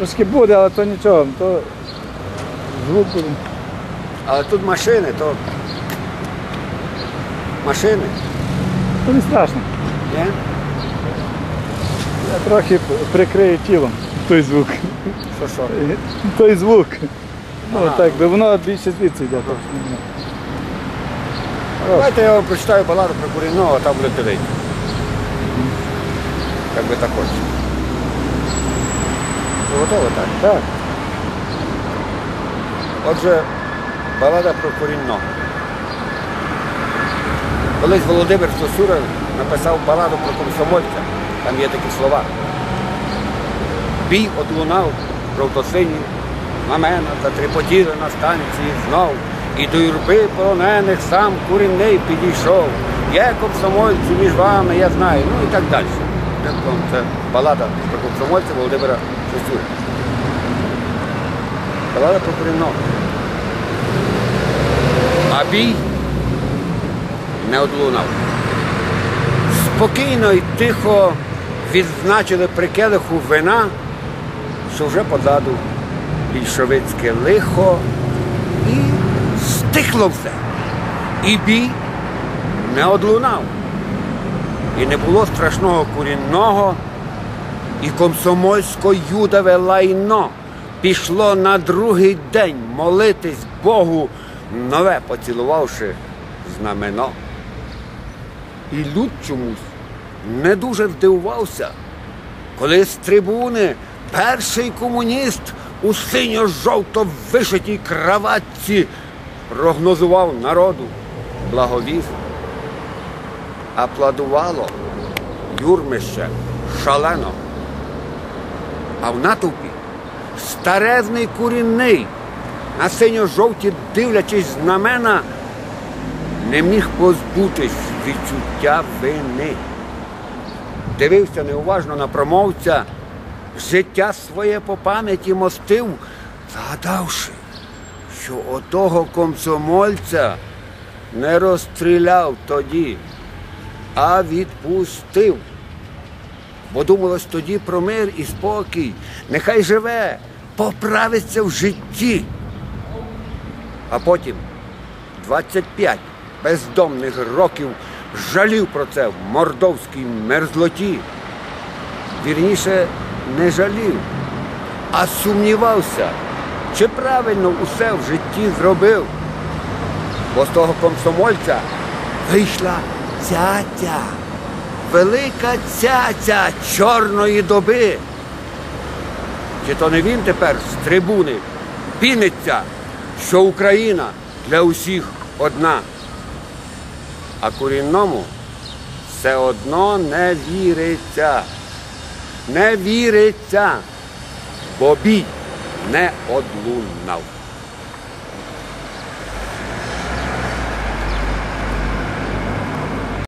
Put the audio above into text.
Трошки буде, але то нічого, то звук буде. Але тут машини, то машини, То не страшно. ні? Я трохи прикрию тілом той звук. Що що? Той звук. Ну Ага. так, би воно більше звідси йде. так. Давайте я вам прочитаю баладу про Курінного, а там буде дивитися. Як ви так хочете. Ви готові так? Так. Отже, балада про Курінного. Колись Володимир Сосюра написав баладу про комсомольця. Там є такі слова. Бій одлунав жовтосині знамена, затрепотіли на станції знов. І до юрби полонених сам курінний підійшов. Є комсомольці між вами, я знаю, ну і так далі. Тобто Це балада про комсомольця Володимира Сосюра. Балада про корінного. А бій не одлунав. Спокійно і тихо відзначили при келиху вина, що вже позаду більшовицьке лихо, і стихло все. І бій не одлунав. І не було страшного курінного, і комсомольсько-юдове лайно пішло на другий день молитись Богу, нове поцілувавши знамено. І люд чомусь не дуже здивувався, коли з трибуни перший комуніст у синьо-жовто вишитій краватці прогнозував народу благовіст. Аплодувало юрмище шалено. А в натовпі старезний курінний, на синьо-жовті дивлячись знамена, не міг позбутись відчуття вини. Дивився неуважно на промовця, життя своє по пам'яті мостив, згадавши, що отого комсомольця не розстріляв тоді, а відпустив. Бо думалось тоді про мир і спокій. Нехай живе, поправиться в житті. А потім 25 бездомних років жалів про це в мордовській мерзлоті. Вірніше, не жалів, а сумнівався, чи правильно усе в житті зробив. Бо з того комсомольця вийшла цяця, велика цяця чорної доби. Чи то не він тепер з трибуни піниться, що Україна для усіх одна, а корінному все одно не віриться, не віриться, бо бій не одлунав.